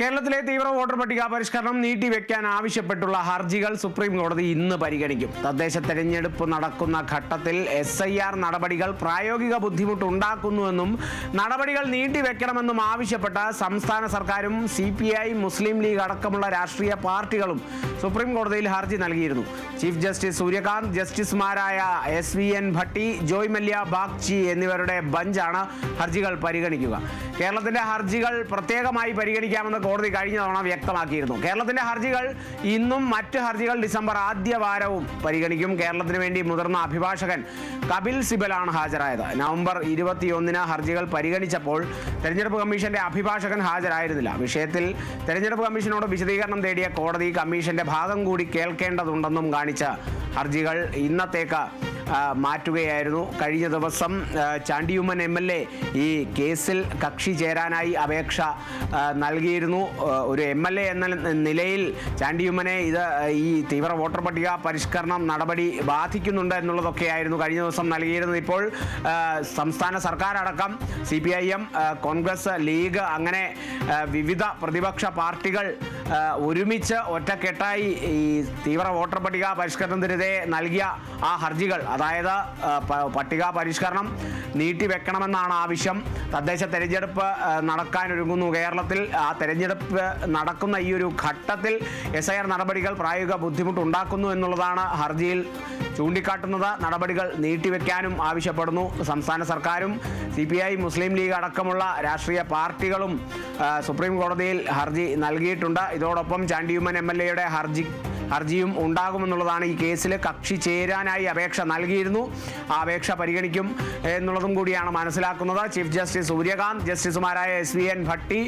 കേരളത്തിലെ തീവ്ര വോട്ടർ പട്ടിക പരിഷ്കരണം നീട്ടിവെക്കാൻ ആവശ്യപ്പെട്ടുള്ള ഹർജികൾ സുപ്രീം കോടതി ഇന്ന് പരിഗണിക്കും. തദ്ദേശ തെരഞ്ഞെടുപ്പ് നടക്കുന്ന ഘട്ടത്തിൽ എസ് ഐ ആർ നടപടികൾ പ്രായോഗിക ബുദ്ധിമുട്ടുണ്ടാക്കുന്നുവെന്നും നടപടികൾ നീട്ടിവെക്കണമെന്നും ആവശ്യപ്പെട്ട സംസ്ഥാന സർക്കാരും C P I Muslim League അടക്കമുള്ള രാഷ്ട്രീയ പാർട്ടികളും സുപ്രീം കോടതിയിൽ ഹർജി നൽകിയിരുന്നു. ചീഫ് ജസ്റ്റിസ് സൂര്യകാന്ത് ജസ്റ്റിസുമാരായ S V N Bhatti Joymalya Bagchi എന്നിവരുടെ ബഞ്ചാണ് ഹർജികൾ പരിഗണിക്കുക. കേരളത്തിന്റെ ഹർജികൾ പ്രത്യേകമായി പരിഗണിക്കാമെന്ന് കോടതി കഴിഞ്ഞ തവണ വ്യക്തമാക്കിയിരുന്നു. കേരളത്തിന്റെ ഹർജികൾ ഇന്നും മറ്റ് ഹർജികൾ ഡിസംബർ ആദ്യ വാരവും പരിഗണിക്കും. കേരളത്തിന് വേണ്ടി മുതിർന്ന അഭിഭാഷകൻ കപിൽ സിബലാണ് ഹാജരായത്. നവംബർ ഇരുപത്തിയൊന്നിന് ഹർജികൾ പരിഗണിച്ചപ്പോൾ തെരഞ്ഞെടുപ്പ് കമ്മീഷന്റെ അഭിഭാഷകൻ ഹാജരായിരുന്നില്ല. വിഷയത്തിൽ തെരഞ്ഞെടുപ്പ് കമ്മീഷനോട് വിശദീകരണം തേടിയ കോടതി കമ്മീഷന്റെ ഭാഗം കൂടി കേൾക്കേണ്ടതുണ്ടെന്നും കാണിച്ച് ഹർജികൾ ഇന്നത്തേക്ക് മാറ്റുകയായിരുന്നു. കഴിഞ്ഞ ദിവസം ചാണ്ടിയുമ്മൻ എം എൽ എ ഈ കേസിൽ കക്ഷി ചേരാനായി അപേക്ഷ നൽകിയിരുന്നു. ഒരു എം എൽ എ എന്ന നിലയിൽ ചാണ്ടിയുമ്മനെ ഇത് ഈ തീവ്ര വോട്ടർ പട്ടിക പരിഷ്കരണം നടപടി ബാധിക്കുന്നുണ്ട് എന്നുള്ളതൊക്കെയായിരുന്നു കഴിഞ്ഞ ദിവസം നൽകിയിരുന്നത്. ഇപ്പോൾ സംസ്ഥാന സർക്കാർ അടക്കം C P I M Congress League അങ്ങനെ വിവിധ പ്രതിപക്ഷ പാർട്ടികൾ ഒരുമിച്ച് ഒറ്റക്കെട്ടായി ഈ തീവ്ര വോട്ടർ പട്ടിക പരിഷ്കരണത്തിനെതിരെ നൽകിയ ആ ഹർജികൾ അതായത് പട്ടികാ പരിഷ്കരണം നീട്ടിവെക്കണമെന്നാണ് ആവശ്യം. തദ്ദേശ തെരഞ്ഞെടുപ്പ് നടക്കാനൊരുങ്ങുന്നു. കേരളത്തിൽ ആ തെരഞ്ഞെടുപ്പ് നടക്കുന്ന ഈ ഒരു ഘട്ടത്തിൽ എസ് ഐ ആർ നടപടികൾ പ്രായോഗിക ബുദ്ധിമുട്ടുണ്ടാക്കുന്നു എന്നുള്ളതാണ് ഹർജിയിൽ ചൂണ്ടിക്കാട്ടുന്നത്. നടപടികൾ നീട്ടിവെക്കാനും ആവശ്യപ്പെടുന്നു. സംസ്ഥാന സർക്കാരും C P I Muslim League അടക്കമുള്ള രാഷ്ട്രീയ പാർട്ടികളും സുപ്രീം കോടതിയിൽ ഹർജി നൽകിയിട്ടുണ്ട്. ഇതോടൊപ്പം ചാണ്ടിയുമ്മൻ എം എൽ എയുടെ ഹർജി ഹർജിയും ഉണ്ടാകുമെന്നുള്ളതാണ് ഈ കേസിൽ കക്ഷി ചേരാനായി അപേക്ഷ നൽകിയിരുന്നു. ആ അപേക്ഷ പരിഗണിക്കും എന്നുള്ളതും കൂടിയാണ് മനസ്സിലാക്കുന്നത്. ചീഫ് ജസ്റ്റിസ് സൂര്യകാന്ത് ജസ്റ്റിസുമാരായ S V N Bhatti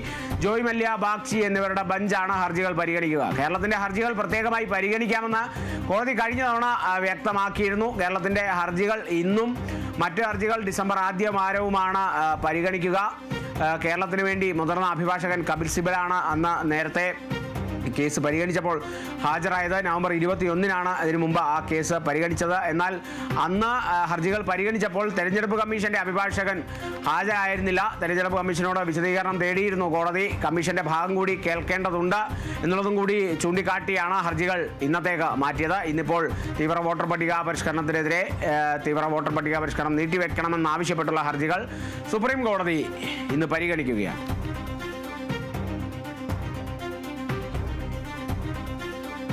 Joymalya Bagchi എന്നിവരുടെ ബഞ്ചാണ് ഹർജികൾ പരിഗണിക്കുക. കേരളത്തിന്റെ ഹർജികൾ പ്രത്യേകമായി പരിഗണിക്കാമെന്ന് കോടതി കഴിഞ്ഞ തവണ വ്യക്തമാക്കിയിരുന്നു. കേരളത്തിന്റെ ഹർജികൾ ഇന്നും മറ്റു ഹർജികൾ ഡിസംബർ ആദ്യ വാരവുമാണ് പരിഗണിക്കുക. കേരളത്തിന് വേണ്ടി മുതിർന്ന അഭിഭാഷകൻ കപിൽ സിബലാണ് അന്ന് നേരത്തെ കേസ് പരിഗണിച്ചപ്പോൾ ഹാജരായത് നവംബർ ഇരുപത്തിയൊന്നിനാണ് അതിനു മുമ്പ് ആ കേസ് പരിഗണിച്ചത്. എന്നാൽ അന്ന് ഹർജികൾ പരിഗണിച്ചപ്പോൾ തെരഞ്ഞെടുപ്പ് കമ്മീഷന്റെ അഭിഭാഷകൻ ഹാജരായിരുന്നില്ല. തെരഞ്ഞെടുപ്പ് കമ്മീഷനോട് വിശദീകരണം തേടിയിരുന്നു കോടതി. കമ്മീഷന്റെ ഭാഗം കൂടി കേൾക്കേണ്ടതുണ്ട് എന്നുള്ളതും കൂടി ചൂണ്ടിക്കാട്ടിയാണ് ഹർജികൾ ഇന്നത്തേക്ക് മാറ്റിയത്. ഇന്നിപ്പോൾ തീവ്ര വോട്ടർ പട്ടിക പരിഷ്കരണത്തിനെതിരെ തീവ്ര വോട്ടർ പട്ടിക പരിഷ്കരണം നീട്ടിവെക്കണമെന്നാവശ്യപ്പെട്ടുള്ള ഹർജികൾ സുപ്രീം കോടതി ഇന്ന് പരിഗണിക്കുകയാണ്.